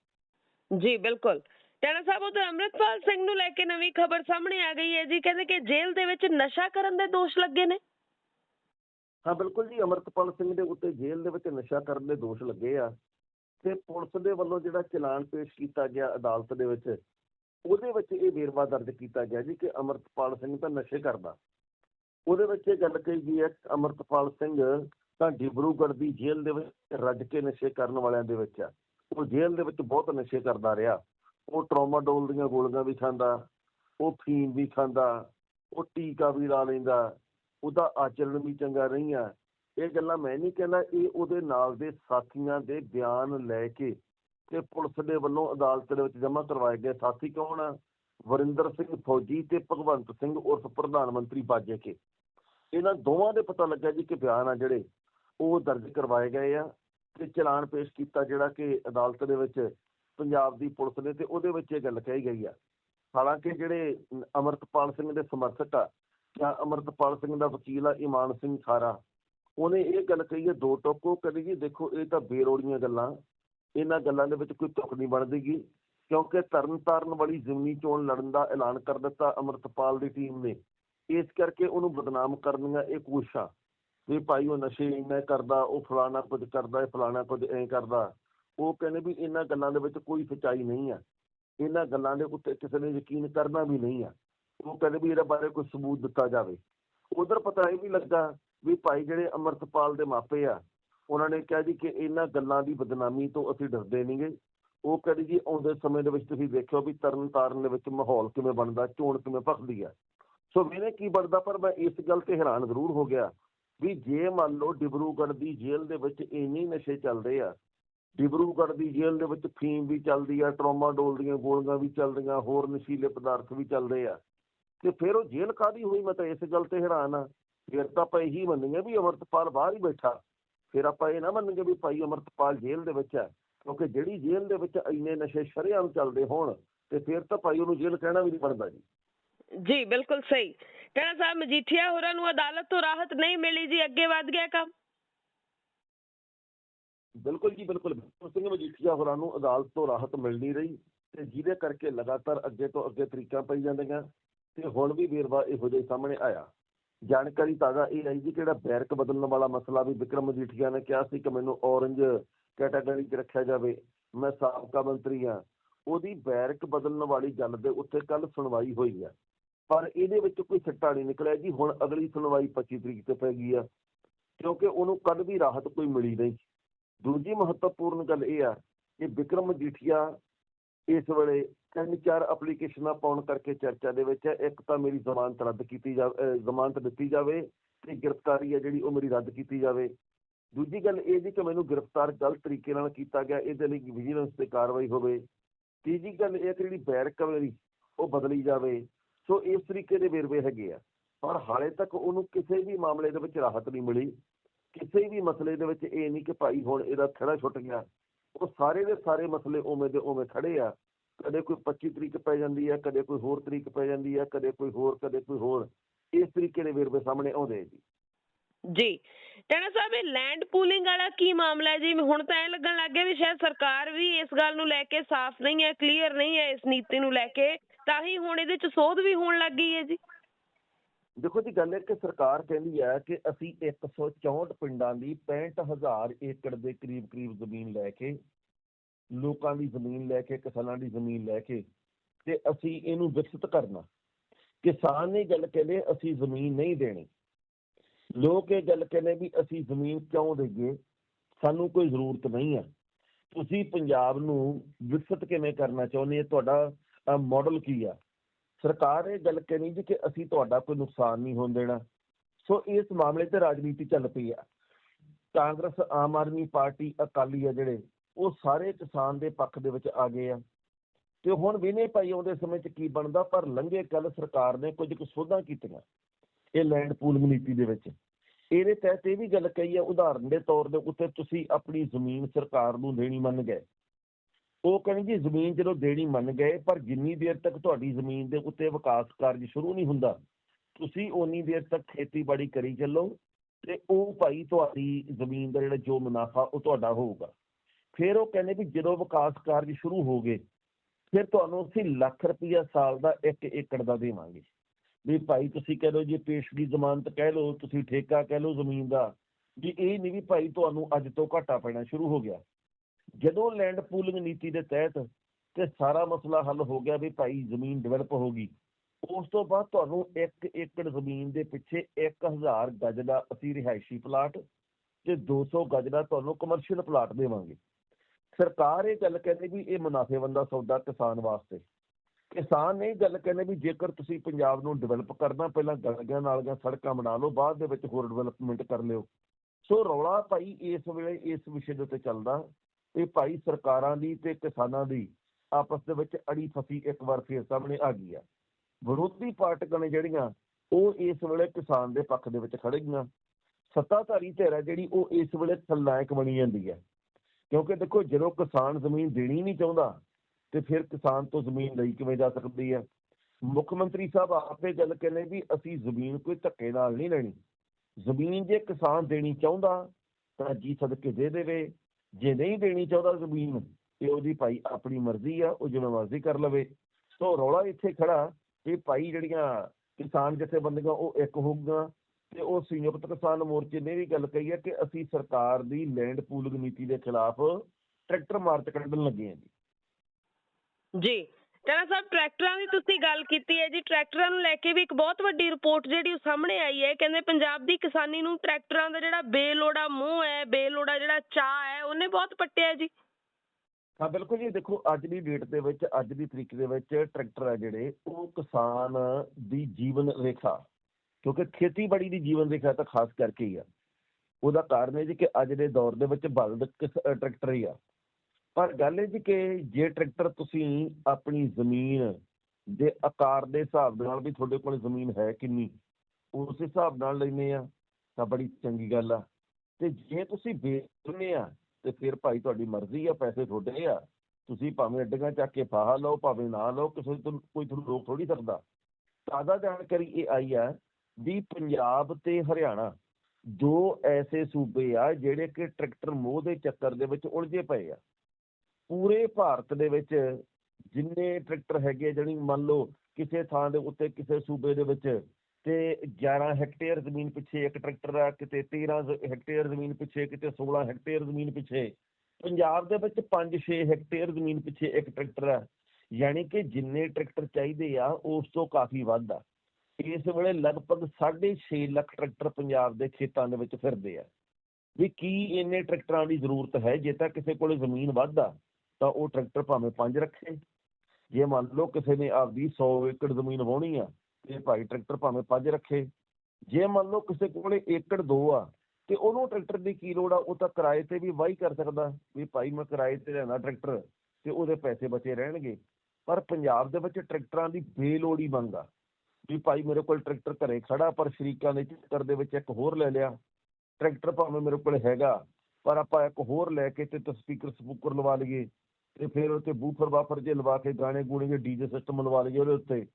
A: ਜੀ, ਬਿਲਕੁਲ। ਟੈਣਾ ਸਾਹਿਬ, ਉਹ ਤਾਂ ਅੰਮ੍ਰਿਤਪਾਲ ਸਿੰਘ ਨੂੰ ਲੈ ਕੇ ਨਵੀਂ ਖਬਰ ਸਾਹਮਣੇ ਆ ਗਈ ਹੈ ਜੀ। ਕਹਿੰਦੇ ਕਿ ਜੇਲ੍ਹ ਦੇ ਵਿੱਚ ਨਸ਼ਾ ਕਰਨ ਦੇ ਦੋਸ਼ ਲੱਗੇ ਨੇ।
B: ਹਾਂ, ਬਿਲਕੁਲ ਜੀ। ਅਮਰਤਪਾਲ ਸਿੰਘ ਦੇ ਉੱਤੇ ਜੇਲ੍ਹ ਦੇ ਵਿੱਚ ਨਸ਼ਾ ਕਰਨ ਦੇ ਦੋਸ਼ ਲੱਗੇ ਆ। ਤੇ ਪੁਲਿਸ ਦੇ ਵੱਲੋਂ ਜਿਹੜਾ ਚਲਾਨ ਪੇਸ਼ ਕੀਤਾ ਗਿਆ ਅਦਾਲਤ ਦੇ ਵਿੱਚ, ਉਹਦੇ ਵਿੱਚ ਇਹ ਵੇਰਵਾ ਦਰਜ ਕੀਤਾ ਗਿਆ ਜੀ ਕਿ ਅਮਰਤਪਾਲ ਸਿੰਘ ਤਾਂ ਨਸ਼ੇ ਕਰਦਾ। ਉਹਦੇ ਵਿੱਚ ਇਹ ਗੱਲ ਕਹੀ ਗਈ ਹੈ, ਅਮਰਤਪਾਲ ਸਿੰਘ ਤਾਂ ਡਿਬਰੂਗੜ੍ਹ ਦੀ ਜੇਲ੍ਹ ਦੇ ਵਿੱਚ ਰੱਜ ਕੇ ਨਸ਼ੇ ਕਰਨ ਵਾਲਿਆਂ ਦੇ ਵਿੱਚ ਆ। ਉਹ ਜੇਲ੍ਹ ਦੇ ਵਿੱਚ ਬਹੁਤ ਨਸ਼ੇ ਕਰਦਾ ਰਿਹਾ। ਉਹ ਟਰੋਮਾਡੋਲ ਦੀਆਂ ਗੋਲੀਆਂ ਵੀ ਖਾਂਦਾ, ਉਹ ਫੀਮ ਵੀ ਖਾਂਦਾ, ਉਹ ਟੀਕਾ ਵੀ ਲਾ ਲੈਂਦਾ, ਉਹਦਾ ਆਚਰਣ ਵੀ ਚੰਗਾ ਨਹੀਂ ਆ। ਇਹ ਗੱਲਾਂ ਮੈਂ ਨਹੀਂ ਕਹਿੰਦਾ, ਇਹ ਉਹਦੇ ਨਾਲ ਦੇ ਸਾਥੀਆਂ ਦੇ ਬਿਆਨ ਲੈ ਕੇ ਤੇ ਪੁਲਿਸ ਦੇ ਵੱਲੋਂ ਅਦਾਲਤ ਦੇ ਵਿੱਚ ਜਮ੍ਹਾਂ ਕਰਵਾਏ ਗਏ ਸਾਥੀ ਕੌਣ ਆ? ਵਰਿੰਦਰ ਸਿੰਘ ਫੌਜੀ ਤੇ ਭਗਵੰਤ ਸਿੰਘ ਉਰਫ ਪ੍ਰਧਾਨ ਮੰਤਰੀ ਬਾਜੇ ਕੇ। ਇਹਨਾਂ ਦੋਵਾਂ ਦੇ ਪਤਾ ਲੱਗਾ ਜੀ ਕਿ ਬਿਆਨ ਆ ਜਿਹੜੇ, ਉਹ ਦਰਜ ਕਰਵਾਏ ਗਏ ਆ ਤੇ ਚਲਾਨ ਪੇਸ਼ ਕੀਤਾ ਜਿਹੜਾ ਕਿ ਅਦਾਲਤ ਦੇ ਵਿੱਚ ਪੰਜਾਬ ਦੀ ਪੁਲਿਸ ਨੇ ਤੇ ਉਹਦੇ ਵਿੱਚ ਇਹ ਗੱਲ ਕਹੀ ਗਈ ਆ। ਹਾਲਾਂਕਿ ਜਿਹੜੇ ਅਮਰਤਪਾਲ ਸਿੰਘ ਦੇ ਸਮਰਥਕ ਆ ਜਾਂ ਅਮਰਤਪਾਲ ਸਿੰਘ ਦਾ ਵਕੀਲ ਆ ਇਮਾਨ ਸਿੰਘ ਖਾਰਾ, ਉਹਨੇ ਇਹ ਗੱਲ ਕਹੀ ਹੈ ਦੋ ਟੋਕੋ ਕਹਿੰਦੇ ਜੀ ਦੇਖੋ ਇਹ ਤਾਂ ਬੇਰੋੜੀਆਂ ਗੱਲਾਂ, ਇਹਨਾਂ ਗੱਲਾਂ ਦੇ ਵਿੱਚ ਕੋਈ ਤੁਕ ਨਹੀਂ ਬਣਦੀਗੀ ਕਿਉਂਕਿ ਤਰਨਤਾਰਨ ਵਾਲੀ ਜ਼ਮੀਨੀ ਚੋਣ ਲੜਨ ਦਾ ਐਲਾਨ ਕਰ ਦਿੱਤਾ ਅਮਰਤਪਾਲ ਦੀ ਟੀਮ ਨੇ। ਇਸ ਕਰਕੇ ਉਹਨੂੰ ਬਦਨਾਮ ਕਰਨ ਦੀਆਂ ਇਹ ਕੋਸ਼ਿਸ਼ਾਂ ਵੀ ਭਾਈ ਉਹ ਨਸ਼ੇ ਇੰਨਾ ਕਰਦਾ, ਉਹ ਫਲਾਣਾ ਕੁਝ ਕਰਦਾ, ਇਹ ਫਲਾਣਾ ਕੁਝ ਐਂ ਕਰਦਾ। ਉਹ ਕਹਿੰਦੇ ਵੀ ਇਹਨਾਂ ਗੱਲਾਂ ਦੇ ਵਿੱਚ ਕੋਈ ਸੱਚਾਈ ਨਹੀਂ ਆ। ਇਹਨਾਂ ਗੱਲਾਂ ਦੇ ਉੱਤੇ ਕਿਸੇ ਨੇ ਯਕੀਨ ਕਰਨਾ ਵੀ ਨਹੀਂ ਆ। ਉਹ ਕਹਿੰਦੇ ਵੀ ਇਹਦੇ ਬਾਰੇ ਕੋਈ ਸਬੂਤ ਦਿੱਤਾ ਜਾਵੇ। ਉਧਰ ਪਤਾ ਇਹ ਵੀ ਲੱਗਾ ਵੀ ਭਾਈ ਜਿਹੜੇ ਅਮਰਤਪਾਲ ਦੇ ਮਾਪੇ ਆ, ਉਹਨਾਂ ਨੇ ਕਿਹਾ ਜੀ ਕਿ ਇਹਨਾਂ ਗੱਲਾਂ ਦੀ ਬਦਨਾਮੀ ਤੋਂ ਅਸੀਂ ਡਰਦੇ ਨਹੀਂਗੇ। ਉਹ ਕਹਿੰਦੇ ਜੀ ਆਉਂਦੇ ਸਮੇਂ ਦੇ ਵਿੱਚ ਤੁਸੀਂ ਦੇਖਿਓ ਵੀ ਤਰਨ ਤਾਰਨ ਦੇ ਵਿੱਚ ਮਾਹੌਲ ਕਿਵੇਂ ਬਣਦਾ, ਚੋਣ ਕਿਵੇਂ ਭਖਦੀ ਆ। ਸੋ ਮੈਨੇ ਕੀ ਬਣਦਾ, ਪਰ ਮੈਂ ਇਸ ਗੱਲ ਤੇ ਹੈਰਾਨ ਜ਼ਰੂਰ ਹੋ ਗਿਆ ਵੀ ਜੇ ਮੰਨ ਲਓ ਡਿਬਰੂਗੜ੍ਹ ਦੀ ਜੇਲ੍ਹ ਦੇ ਵਿੱਚ ਇੰਨੇ ਨਸ਼ੇ ਚੱਲਦੇ ਆ ਡਿਬਰੂਗੜ੍ਹ ਦੀ ਜੇਲ੍ਹ ਦੇ ਵਿੱਚ ਫੀਮ ਵੀ ਚੱਲਦੀ ਆ ਟਰੋਮਾਡੋਲ ਦੀਆਂ ਗੋਲੀਆਂ ਵੀ ਚੱਲਦੀਆਂ, ਹੋਰ ਨਸ਼ੀਲੇ ਪਦਾਰਥ ਵੀ ਚੱਲਦੇ ਆ। ਤੇ ਫਿਰ ਉਹ ਜੇਲ੍ਹ ਕਾਦੀ ਹੋਈ? ਮੈਂ ਤਾਂ ਇਸ ਗੱਲ ਤੇ ਹੈਰਾਨ ਆ। ਫਿਰ ਤਾਂ ਆਪਾਂ ਇਹੀ ਮੰਨਾਂਗੇ ਵੀ ਅਮਰਤਪਾਲ ਬਾਹਰ ਹੀ ਬੈਠਾ। ਫਿਰ ਆਪਾਂ ਇਹ ਨਾ ਮੰਨਾਂਗੇ ਵੀ ਭਾਈ ਅਮਰਤਪਾਲ ਜੇਲ੍ਹ ਦੇ ਵਿੱਚ ਆ, ਕਿਉਂਕਿ ਜਿਹੜੀ ਜੇਲ੍ਹ ਦੇ ਵਿੱਚ ਇੰਨੇ ਨਸ਼ੇ ਸ਼ਰੇਆਮ ਚੱਲਦੇ ਹੋਣ, ਤੇ ਫਿਰ ਤਾਂ ਭਾਈ ਉਹਨੂੰ ਜੇਲ੍ਹ ਕਹਿਣਾ ਵੀ ਨਹੀਂ ਬਣਦਾ ਜੀ।
A: ਜੀ, ਬਿਲਕੁਲ ਸਹੀ। ਟੈਣਾ ਸਾਹਿਬ, ਮਜੀਠੀਆ ਹੋਰਾਂ ਨੂੰ ਅਦਾਲਤ ਤੋਂ ਰਾਹਤ ਨਹੀਂ ਮਿਲੀ ਜੀ, ਅੱਗੇ ਵੱਧ ਗਿਆ ਕੰਮ।
B: ਬਿਲਕੁਲ ਜੀ, ਬਿਲਕੁਲ। ਬਿਕਰਮ ਸਿੰਘ ਮਜੀਠੀਆ ਹੋਰਾਂ ਨੂੰ ਅਦਾਲਤ ਤੋਂ ਰਾਹਤ ਮਿਲ ਨਹੀਂ ਰਹੀ ਤੇ ਜਿਹਦੇ ਕਰਕੇ ਲਗਾਤਾਰ ਅੱਗੇ ਤੋਂ ਅੱਗੇ ਤਰੀਕਾਂ ਪਈ ਜਾਂਦੀਆਂ ਤੇ ਹੁਣ ਵੀ ਵੇਰਵਾ ਇਹੋ ਜਿਹਾ ਸਾਹਮਣੇ ਆਇਆ। ਜਾਣਕਾਰੀ ਤਾਜ਼ਾ ਇਹ ਆਈ ਜੀ ਕਿ ਜਿਹੜਾ ਬੈਰਕ ਬਦਲਣ ਵਾਲਾ ਮਸਲਾ ਵੀ ਵਿਕਰਮ ਮਜੀਠੀਆ ਨੇ ਕਿਹਾ ਸੀ ਕਿ ਮੈਨੂੰ ਔਰੰਜ ਕੈਟਾਗਰੀ 'ਚ ਰੱਖਿਆ ਜਾਵੇ। ਮੈਂ ਸਾਬਕਾ ਮੰਤਰੀ ਹਾਂ। ਉਹਦੀ ਬੈਰਕ ਬਦਲਣ ਵਾਲੀ ਗੱਲ ਦੇ ਉੱਤੇ ਕੱਲ ਸੁਣਵਾਈ ਹੋਈ ਆ। ਪਰ ਇਹਦੇ ਵਿੱਚ ਕੋਈ ਸਿੱਟਾ ਨਹੀਂ ਨਿਕਲਿਆ ਜੀ। ਹੁਣ ਅਗਲੀ ਸੁਣਵਾਈ 25 ਤਰੀਕ ਤੇ ਪੈ ਗਈ ਆ। ਕਿਉਂਕਿ ਉਹਨੂੰ ਕਦ ਵੀ ਰਾਹਤ ਕੋਈ ਮਿਲੀ ਨਹੀਂ। ਦੂਜੀ ਮਹੱਤਵਪੂਰਨ ਗੱਲ ਇਹ ਆ ਕਿ ਵਿਕਰਮ ਮਜੀਠੀਆ ਇਸ ਵੇਲੇ ਤਿੰਨ ਚਾਰ ਐਪਲੀਕੇਸ਼ਨਾਂ ਪਾਉਣ ਕਰਕੇ ਚਰਚਾ ਦੇ ਵਿੱਚ ਹੈ। ਇੱਕ ਤਾਂ ਮੇਰੀ ਜ਼ਮਾਨਤ ਰੱਦ ਕੀਤੀ ਜਾਵੇ ਜ਼ਮਾਨਤ ਦਿੱਤੀ ਜਾਵੇ ਤੇ ਗ੍ਰਿਫਤਾਰੀ ਹੈ ਜਿਹੜੀ ਉਹ ਮੇਰੀ ਰੱਦ ਕੀਤੀ ਜਾਵੇ। ਦੂਜੀ ਗੱਲ ਇਹ ਜੀ ਕਿ ਮੈਨੂੰ ਗ੍ਰਿਫਤਾਰ ਗਲਤ ਤਰੀਕੇ ਨਾਲ ਕੀਤਾ ਗਿਆ, ਇਹਦੇ ਲਈ ਵਿਜੀਲੈਂਸ ਤੇ ਕਾਰਵਾਈ ਹੋਵੇ। ਤੀਜੀ ਗੱਲ ਇਹ ਕਿ ਜਿਹੜੀ ਬੈਰਕ ਮੇਰੀ ਉਹ ਬਦਲੀ ਜਾਵੇ। ਸੋ ਇਸ ਤਰੀਕੇ ਦੇ ਵੇਰਵੇ ਹੈਗੇ ਆ। ਪਰ ਹਾਲੇ ਤੱਕ ਉਹਨੂੰ ਕਿਸੇ ਵੀ ਮਾਮਲੇ ਦੇ ਵਿੱਚ ਰਾਹਤ ਨਹੀਂ ਮਿਲੀ। ਕਿਸੇ ਵੀ ਮਸਲੇ ਦੇ ਵਿੱਚ ਇਹ ਨਹੀਂ ਕਿ ਭਾਈ ਹੁਣ ਇਹਦਾ ਖੜਾ ਛੁੱਟ ਗਿਆ। ਉਹ ਸਾਰੇ ਦੇ ਸਾਰੇ ਮਸਲੇ ਉਵੇਂ ਦੇ ਉਵੇਂ ਖੜੇ ਆ। ਕਦੇ ਕੋਈ 25 ਤਰੀਕ ਪੈ ਜਾਂਦੀ ਹੈ ਕਦੇ ਕੋਈ ਹੋਰ ਤਰੀਕ ਪੈ ਜਾਂਦੀ ਹੈ ਕਦੇ ਕੋਈ ਹੋਰ, ਕਦੇ ਕੋਈ ਹੋਰ। ਇਸ ਤਰੀਕੇ ਦੇ ਵੇਰਵੇ ਸਾਹਮਣੇ ਆਉਂਦੇ ਜੀ।
A: ਜੀ। ਟੈਣਾ ਸਾਹਿਬ, ਇਹ ਲੈਂਡ ਪੂਲਿੰਗ ਵਾਲਾ ਕੀ ਮਾਮਲਾ ਹੈ ਜੀ? ਹੁਣ ਤਾਂ ਐ ਲੱਗਣ ਲੱਗ ਗਿਆ ਵੀ ਸ਼ਾਇਦ ਸਰਕਾਰ ਵੀ ਇਸ ਗੱਲ ਨੂੰ ਲੈ ਕੇ ਸਾਫ਼ ਨਹੀਂ ਹੈ ਕਲੀਅਰ ਨਹੀਂ ਹੈ ਇਸ ਨੀਤੀ ਨੂੰ ਲੈ ਕੇ। ਤਾਂ ਹੀ ਹੁਣ ਇਹਦੇ ਚ ਸੋਧ ਵੀ ਹੋਣ ਲੱਗ ਗਈ ਹੈ ਜੀ।
B: ਦੇਖੋ ਜੀ, ਗੱਲ ਇਹ ਕਿ ਸਰਕਾਰ ਕਹਿੰਦੀ ਹੈ ਕਿ ਅਸੀਂ 164 ਪਿੰਡਾਂ ਦੀ 65000 ਏਕੜ ਦੇ ਕਰੀਬ ਕਰੀਬ ਜ਼ਮੀਨ ਲੈ ਕੇ, ਲੋਕਾਂ ਦੀ ਜ਼ਮੀਨ ਲੈ ਕੇ, ਕਿਸਾਨਾਂ ਦੀ ਜ਼ਮੀਨ ਲੈ ਕੇ ਤੇ ਅਸੀਂ ਇਹਨੂੰ ਵਿਕਸਿਤ ਕਰਨਾ। ਕਿਸਾਨ ਨੇ ਗੱਲ ਕਹਿੰਦੇ ਅਸੀਂ ਜ਼ਮੀਨ ਨਹੀਂ ਦੇਣੀ। ਲੋਕ ਇਹ ਗੱਲ ਕਹਿੰਦੇ ਵੀ ਅਸੀਂ ਜ਼ਮੀਨ ਕਿਉਂ ਦੇਈਏ? ਸਾਨੂੰ ਕੋਈ ਜ਼ਰੂਰਤ ਨਹੀਂ ਹੈ ਤੁਸੀਂ ਪੰਜਾਬ ਨੂੰ ਵਿਕਸਿਤ ਕਿਵੇਂ ਕਰਨਾ ਚਾਹੁੰਦੇ ਹੋ? ਤੁਹਾਡਾ ਮਾਡਲ ਕੀ ਆ? ਸਰਕਾਰ ਇਹ ਗੱਲ ਕਹਿਣੀ ਜੀ ਕਿ ਅਸੀਂ ਤੁਹਾਡਾ ਕੋਈ ਨੁਕਸਾਨ ਨਹੀਂ ਹੋਣ ਦੇਣਾ। ਸੋ ਇਸ ਮਾਮਲੇ ਤੇ ਰਾਜਨੀਤੀ ਚੱਲ ਪਈ ਆ। ਕਾਂਗਰਸ, ਆਮ ਆਦਮੀ ਪਾਰਟੀ, ਅਕਾਲੀ ਆ ਜਿਹੜੇ, ਉਹ ਸਾਰੇ ਕਿਸਾਨ ਦੇ ਪੱਖ ਦੇ ਵਿੱਚ ਆ ਗਏ ਆ। ਤੇ ਹੁਣ ਵਿਨੇ ਭਾਈ ਆਉਂਦੇ ਸਮੇਂ 'ਚ ਕੀ ਬਣਦਾ, ਪਰ ਲੰਘੇ ਕੱਲ ਸਰਕਾਰ ਨੇ ਕੁਝ ਕੁ ਸੋਧਾਂ ਕੀਤੀਆਂ ਇਹ ਲੈਂਡ ਪੂਲਿੰਗ ਨੀਤੀ ਦੇ ਵਿੱਚ। ਇਹਦੇ ਤਹਿਤ ਇਹ ਵੀ ਗੱਲ ਕਹੀ ਹੈ ਉਦਾਹਰਨ ਦੇ ਤੌਰ ਦੇ ਉੱਤੇ ਤੁਸੀਂ ਆਪਣੀ ਜ਼ਮੀਨ ਸਰਕਾਰ ਨੂੰ ਦੇਣੀ ਮੰਨ ਗਏ। ਉਹ ਕਹਿੰਦੇ ਜੀ ਜ਼ਮੀਨ ਚਲੋ ਦੇਣੀ ਮੰਨ ਗਏ, ਪਰ ਜਿੰਨੀ ਦੇਰ ਤੱਕ ਤੁਹਾਡੀ ਜ਼ਮੀਨ ਦੇ ਉੱਤੇ ਵਿਕਾਸ ਕਾਰਜ ਸ਼ੁਰੂ ਨਹੀਂ ਹੁੰਦਾ, ਤੁਸੀਂ ਉਨੀ ਦੇਰ ਤੱਕ ਖੇਤੀਬਾੜੀ ਕਰੀ ਚੱਲੋ ਤੇ ਉਹ ਭਾਈ ਤੁਹਾਡੀ ਜ਼ਮੀਨ ਦਾ ਜਿਹੜਾ ਜੋ ਮੁਨਾਫਾ ਉਹ ਤੁਹਾਡਾ ਹੋਊਗਾ। ਫਿਰ ਉਹ ਕਹਿੰਦੇ ਵੀ ਜਦੋਂ ਵਿਕਾਸ ਕਾਰਜ ਸ਼ੁਰੂ ਹੋ ਗਏ, ਫਿਰ ਤੁਹਾਨੂੰ ਅਸੀਂ ਲੱਖ ਰੁਪਈਆ ਸਾਲ ਦਾ 1 ਏਕੜ ਦਾ ਦੇਵਾਂਗੇ। ਵੀ ਭਾਈ ਤੁਸੀਂ ਕਹਿ ਲਓ ਜੀ ਪੇਸ਼ਗੀ ਜ਼ਮਾਨਤ ਕਹਿ ਲਓ, ਤੁਸੀਂ ਠੇਕਾ ਕਹਿ ਲਓ ਜ਼ਮੀਨ ਦਾ, ਵੀ ਇਹ ਨਹੀਂ ਵੀ ਭਾਈ ਤੁਹਾਨੂੰ ਅੱਜ ਤੋਂ ਘਾਟਾ ਪੈਣਾ ਸ਼ੁਰੂ ਹੋ ਗਿਆ। ਜਦੋਂ ਲੈਂਡ ਪੂਲਿੰਗ ਨੀਤੀ ਦੇ ਤਹਿਤ ਤੇ ਸਾਰਾ ਮਸਲਾ ਹੱਲ ਹੋ ਗਿਆ ਵੀ ਭਾਈ ਜ਼ਮੀਨ ਡਿਵੈਲਪ ਹੋ ਗਈ, ਉਸ ਤੋਂ ਬਾਅਦ ਤੁਹਾਨੂੰ 1 ਏਕੜ ਜ਼ਮੀਨ ਦੇ ਪਿੱਛੇ 1000 ਗਜ ਦਾ ਅਸੀਂ ਰਿਹਾਇਸ਼ੀ ਪਲਾਟ ਤੇ 200 ਗਜ ਦਾ ਤੁਹਾਨੂੰ ਕਮਰਸ਼ੀਅਲ ਪਲਾਟ ਦੇਵਾਂਗੇ। ਸਰਕਾਰ ਇਹ ਗੱਲ ਕਹਿੰਦੀ ਵੀ ਇਹ ਮੁਨਾਫੇਵੰਦ ਦਾ ਸੌਦਾ ਕਿਸਾਨ ਵਾਸਤੇ। ਕਿਸਾਨ ਨੇ ਇਹ ਗੱਲ ਕਹਿੰਦੇ ਵੀ ਜੇਕਰ ਤੁਸੀਂ ਪੰਜਾਬ ਨੂੰ ਡਿਵੈਲਪ ਕਰਨਾ, ਪਹਿਲਾਂ ਗਲੀਆਂ ਨਾਲੀਆਂ ਸੜਕਾਂ ਬਣਾ ਲਓ, ਬਾਅਦ ਦੇ ਵਿੱਚ ਹੋਰ ਡਿਵੈਲਪਮੈਂਟ ਕਰ ਲਿਓ। ਸੋ ਰੌਲਾ ਭਾਈ ਇਸ ਵੇਲੇ ਇਸ ਵਿਸ਼ੇ ਦੇ ਉੱਤੇ ਚੱਲਦਾ। ਇਹ ਭਾਈ ਸਰਕਾਰਾਂ ਦੀ ਤੇ ਕਿਸਾਨਾਂ ਦੀ ਆਪਸ ਦੇ ਵਿੱਚ ਅੜੀ ਫਸੀ ਇੱਕ ਵਾਰ ਫੇਰ ਸਾਹਮਣੇ ਆ ਗਈ ਆ। ਵਿਰੋਧੀ ਪਾਰਟੀਆਂ ਨੇ ਜਿਹੜੀਆਂ, ਉਹ ਇਸ ਵੇਲੇ ਕਿਸਾਨ ਦੇ ਪੱਖ ਦੇ ਵਿੱਚ ਖੜੀਆਂ ਸੱਤਾਧਾਰੀ ਧਿਰ ਹੈ ਜਿਹੜੀ, ਉਹ ਇਸ ਵੇਲੇ ਖਲਨਾਇਕ ਬਣੀ ਜਾਂਦੀ ਹੈ ਕਿਉਂਕਿ ਦੇਖੋ, ਜਦੋਂ ਕਿਸਾਨ ਜ਼ਮੀਨ ਦੇਣੀ ਨਹੀਂ ਚਾਹੁੰਦਾ, ਤੇ ਫਿਰ ਕਿਸਾਨ ਤੋਂ ਜ਼ਮੀਨ ਲਈ ਕਿਵੇਂ ਜਾ ਸਕਦੀ ਹੈ ਮੁੱਖ ਮੰਤਰੀ ਸਾਹਿਬ ਆਪੇ ਗੱਲ ਕਹਿੰਦੇ ਵੀ ਅਸੀਂ ਜ਼ਮੀਨ ਕੋਈ ਧੱਕੇ ਨਾਲ ਨਹੀਂ ਲੈਣੀ। ਜ਼ਮੀਨ ਜੇ ਕਿਸਾਨ ਦੇਣੀ ਚਾਹੁੰਦਾ, ਤਾਂ ਜੀ ਸਦਕੇ ਦੇ ਦੇਵੇ। ਜੇ ਨਹੀਂ ਦੇਣੀ ਚਾਹੁੰਦਾ ਜ਼ਮੀਨ, ਤੇ ਉਹਦੀ ਭਾਈ ਆਪਣੀ ਮਰਜ਼ੀ ਆ, ਉਹ ਜਿਵੇਂ ਮਰਜ਼ੀ ਕਰ ਲਵੇ। ਸੋ ਰੌਲਾ ਇੱਥੇ ਖੜਾ ਕਿ ਭਾਈ ਜਿਹੜੀਆਂ ਕਿਸਾਨ ਜਥੇਬੰਦੀਆਂ, ਉਹ ਇੱਕ ਹੋਊਗਾ ਤੇ ਉਹ ਸੰਯੁਕਤ ਕਿਸਾਨ ਮੋਰਚੇ ਨੇ ਵੀ ਗੱਲ ਕਹੀ ਹੈ ਕਿ ਅਸੀਂ ਸਰਕਾਰ ਦੀ ਲੈਂਡ ਪੂਲਿੰਗ ਨੀਤੀ ਦੇ ਖਿਲਾਫ ਟਰੈਕਟਰ ਮਾਰਚ ਕੱਢਣ ਲੱਗੇ ਹਾਂ ਜੀ।
A: ਜੀ। ਟੈਣਾ ਸਾਹਿਬ ਟਰੈਕਟਰਾਂ ਦੀ ਤੁਸੀਂ ਗੱਲ ਕੀਤੀ ਹੈ ਜੀ। ਟਰੈਕਟਰਾਂ ਨੂੰ ਲੈ ਕੇ ਵੀ ਇੱਕ ਬਹੁਤ ਵੱਡੀ ਰਿਪੋਰਟ ਜਿਹੜੀ ਉਹ ਸਾਹਮਣੇ ਆਈ ਹੈ। ਕਹਿੰਦੇ ਪੰਜਾਬ ਦੀ ਕਿਸਾਨੀ ਨੂੰ ਟਰੈਕਟਰਾਂ ਦਾ ਜਿਹੜਾ ਬੇਲੋੜਾ ਮੋਹ ਹੈ, ਬੇਲੋੜਾ ਜਿਹੜਾ ਚਾਹ ਹੈ, ਉਹਨੇ ਬਹੁਤ ਪੱਟਿਆ ਜੀ।
B: ਹਾਂ, ਬਿਲਕੁਲ ਜੀ। ਦੇਖੋ, ਅੱਜ ਦੀ ਡੇਟ ਦੇ ਵਿੱਚ, ਅੱਜ ਦੀ ਤਰੀਕ ਦੇ ਵਿੱਚ ਟਰੈਕਟਰ ਆ ਜਿਹੜੇ, ਉਹ ਕਿਸਾਨ ਦੀ ਜੀਵਨ ਰੇਖਾ, ਕਿਉਂਕਿ ਖੇਤੀਬਾੜੀ ਦੀ ਜੀਵਨ ਰੇਖਾ ਤਾਂ ਖਾਸ ਕਰਕੇ ਹੀ ਆ। ਉਹਦਾ ਕਾਰਨ ਇਹ ਜੀ ਕਿ ਅੱਜ ਦੇ ਦੌਰ ਦੇ ਵਿੱਚ ਬਲਦ ਟਰੈਕਟਰ ਹੀ ਆ। ਪਰ ਗੱਲ ਇਹ ਜੀ ਕਿ ਜੇ ਟਰੈਕਟਰ ਤੁਸੀਂ ਆਪਣੀ ਜ਼ਮੀਨ ਦੇ ਆਕਾਰ ਦੇ ਹਿਸਾਬ ਨਾਲ ਵੀ ਤੁਹਾਡੇ ਕੋਲ ਜ਼ਮੀਨ ਹੈ ਕਿੰਨੀ, ਉਸ ਹਿਸਾਬ ਨਾਲ ਲੈਨੇ ਆ, ਤਾਂ ਬੜੀ ਚੰਗੀ ਗੱਲ ਆ। ਤੇ ਜੇ ਤੁਸੀਂ ਵੇਚਣੇ ਆ, ਤੇ ਫਿਰ ਭਾਈ ਤੁਹਾਡੀ ਮਰਜ਼ੀ ਆ, ਪੈਸੇ ਤੁਹਾਡੇ ਆ। ਤੁਸੀਂ ਭਾਵੇਂ ਅੱਡੀਆਂ ਚੱਕ ਕੇ ਫਾਹਾ ਲਓ, ਭਾਵੇਂ ਨਾ ਲਓ, ਕਿਸੇ ਤੋਂ ਕੋਈ ਤੁਹਾਨੂੰ ਰੋਕ ਥੋੜੀ ਸਕਦਾ। ਤਾਜ਼ਾ ਜਾਣਕਾਰੀ ਇਹ ਆਈ ਆ ਵੀ ਪੰਜਾਬ ਤੇ ਹਰਿਆਣਾ ਦੋ ਐਸੇ ਸੂਬੇ ਆ ਜਿਹੜੇ ਕਿ ਟਰੈਕਟਰ ਮੋਹ ਦੇ ਚੱਕਰ ਦੇ ਵਿੱਚ ਉਲਝੇ ਪਏ ਆ। ਪੂਰੇ ਭਾਰਤ ਦੇ ਵਿੱਚ ਜਿੰਨੇ ਟਰੈਕਟਰ ਹੈਗੇ ਆ, ਜਿਹੜੀ ਮੰਨ ਲਓ ਕਿਸੇ ਥਾਂ ਦੇ ਉੱਤੇ ਕਿਸੇ ਸੂਬੇ ਦੇ ਵਿੱਚ ਤੇ 11 ਹੈਕਟੇਅਰ ਜ਼ਮੀਨ ਪਿੱਛੇ ਇੱਕ ਟਰੈਕਟਰ ਆ ਕਿਤੇ 13 ਹੈਕਟੇਅਰ ਜ਼ਮੀਨ ਪਿੱਛੇ ਕਿਤੇ 16 ਹੈਕਟੇਅਰ ਜ਼ਮੀਨ ਪਿੱਛੇ। ਪੰਜਾਬ ਦੇ ਵਿੱਚ 5-6 ਹੈਕਟੇਅਰ ਜ਼ਮੀਨ ਪਿੱਛੇ ਇੱਕ ਟਰੈਕਟਰ ਆ। ਯਾਨੀ ਕਿ ਜਿੰਨੇ ਟਰੈਕਟਰ ਚਾਹੀਦੇ ਆ ਉਸ ਤੋਂ ਕਾਫੀ ਵੱਧ ਆ। ਇਸ ਵੇਲੇ ਲਗਭਗ 6.5 ਲੱਖ ਟਰੈਕਟਰ ਪੰਜਾਬ ਦੇ ਖੇਤਾਂ ਦੇ ਵਿੱਚ ਫਿਰਦੇ ਆ। ਵੀ ਕੀ ਇੰਨੇ ਟਰੈਕਟਰਾਂ ਦੀ ਜ਼ਰੂਰਤ ਹੈ ਜੇ ਤਾਂ ਕਿਸੇ ਕੋਲੇ ਜ਼ਮੀਨ ਵੱਧ ਆ। ਤਾਂ ਉਹ ਟਰੈਕਟਰ ਭਾਵੇਂ ਪੰਜ ਰੱਖੇ। ਜੇ ਮੰਨ ਲਓ ਕਿਸੇ ਨੇ ਆਪਦੀ 100 ਏਕੜ ਜ਼ਮੀਨ ਵਾਹੁਣੀ ਆ, ਤੇ ਭਾਈ ਟਰੈਕਟਰ ਭਾਵੇਂ ਪੰਜ ਰੱਖੇ। ਜੇ ਮੰਨ ਲਓ ਕਿਸੇ ਕੋਲੇ ਏਕੜ ਦੋ ਆ, ਤੇ ਉਹਨੂੰ ਟਰੈਕਟਰ ਦੀ ਕੀ ਲੋੜ ਆ? ਉਹ ਤਾਂ ਕਿਰਾਏ ਤੇ ਵੀ ਵਾਹੀ ਕਰ ਸਕਦਾ ਵੀ ਭਾਈ ਮੈਂ ਕਿਰਾਏ ਤੇ ਲੈਣਾ ਟਰੈਕਟਰ, ਤੇ ਉਹਦੇ ਪੈਸੇ ਬਚੇ ਰਹਿਣਗੇ। ਪਰ ਪੰਜਾਬ ਦੇ ਵਿੱਚ ਟਰੈਕਟਰਾਂ ਦੀ ਬੇਲੋੜੀ ਮੰਗ ਆ, ਵੀ ਭਾਈ ਮੇਰੇ ਕੋਲ ਟਰੈਕਟਰ ਘਰੇ ਖੜਾ, ਪਰ ਸ਼ਰੀਕਾਂ ਦੇ ਚੱਕਰ ਦੇ ਵਿੱਚ ਇੱਕ ਹੋਰ ਲੈ ਲਿਆ। ਟਰੈਕਟਰ ਭਾਵੇਂ ਮੇਰੇ ਕੋਲ ਹੈਗਾ, ਪਰ ਆਪਾਂ ਇੱਕ ਹੋਰ ਲੈ ਕੇ ਤੇ ਸਪੀਕਰ ਸਪੂਕਰ ਲਵਾ ਲਈਏ। ਤੇ ਫਿਰ ਉੱਤੇ ਬੂਫਰ ਬਾਫਰ ਜੇ ਲਵਾ ਕੇ ਗਾਣੇ ਗੂਣੇ ਦੇ ਡੀਜੇ ਸਿਸਟਮ ਲਵਾ ਲਈਏ ਉਹਦੇ ਉੱਤੇ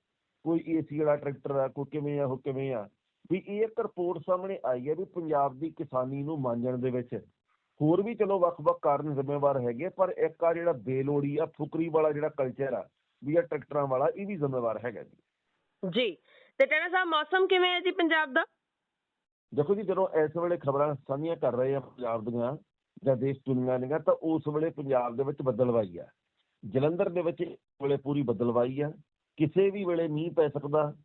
B: ਕੋਈ ਏਸੀ ਵਾਲਾ ਟਰੈਕਟਰ ਆ ਕੋਈ ਕਿਵੇਂ ਆ ਉਹ ਕਿਵੇਂ ਆ ਵੀ ਇਹ ਇੱਕ ਰਿਪੋਰਟ ਸਾਹਮਣੇ ਆਈ ਹੈ ਵੀ ਪੰਜਾਬ ਦੀ ਕਿਸਾਨੀ ਨੂੰ ਮਾਂਜਣ ਦੇ ਵਿੱਚ। ਹੋਰ ਵੀ ਚਲੋ ਵੱਖ-ਵੱਖ ਕਾਰਨ ਜ਼ਿੰਮੇਵਾਰ ਹੈਗੇ ਪਰ ਇੱਕ ਆ ਜਿਹੜਾ ਬੇਲੋੜੀ ਆ ਫੁਕਰੀ ਵਾਲਾ ਜਿਹੜਾ ਕਲਚਰ ਆ ਵੀ ਇਹ ਟਰੈਕਟਰਾਂ ਵਾਲਾ ਇਹ ਵੀ ਜ਼ਿੰਮੇਵਾਰ ਹੈਗਾ ਜੀ।
A: ਜੀ ਤੇ ਟੈਣਾ ਸਾਹਿਬ ਮੌਸਮ ਕਿਵੇਂ ਹੈ ਜੀ ਪੰਜਾਬ ਦਾ?
B: ਦੇਖੋ ਜੀ ਜਦੋਂ ਇਸ ਵੇਲੇ ਖਬਰਾਂ ਸਾਂਝੀਆਂ ਕਰ ਰਹੇ ਆ ਪੰਜਾਬ ਦੀਆਂ ਜਾਂ ਦੇਸ਼ ਦੁਨੀਆ ਦੀਆਂ ਤਾਂ ਉਸ ਵੇਲੇ ਪੰਜਾਬ ਦੇ ਵਿੱਚ ਬੱਦਲਵਾਈ ਆ। ਜਲੰਧਰ ਦੇ ਵਿੱਚ ਵੇਲੇ ਪੂਰੀ ਬੱਦਲਵਾਈ ਆ। ਕਿਸੇ ਵੀ ਵੇਲੇ ਮੀਂਹ ਪੈ ਸਕਦਾ।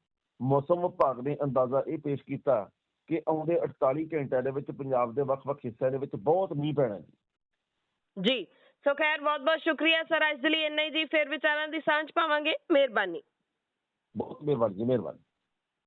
B: ਮੌਸਮ ਵਿਭਾਗ ਨੇ ਅੰਦਾਜ਼ਾ ਇਹ ਪੇਸ਼ ਕੀਤਾ ਕਿ ਆਉਂਦੇ 48 ਘੰਟਿਆਂ ਦੇ ਵਿੱਚ ਪੰਜਾਬ ਦੇ ਵੱਖ-ਵੱਖ ਹਿੱਸਿਆਂ ਦੇ ਵਿੱਚ ਬਹੁਤ ਮੀਂਹ ਪੈਣਾ ਜੀ।
A: ਜੀ ਸੋ ਖੈਰ ਬਹੁਤ ਬਹੁਤ ਸ਼ੁਕਰੀਆ ਸਰ। ਅੱਜ ਦੇ ਲਈ ਇੰਨਾ ਹੀ ਜੀ। ਫਿਰ ਵਿਚਾਰਾਂ ਦੀ ਸਾਂਝ ਪਾਵਾਂਗੇ। ਮਿਹਰਬਾਨੀ।
B: ਬਹੁਤ ਮਿਹਰਬਾਨੀ ਜੀ ਮਿਹਰਬਾਨੀ।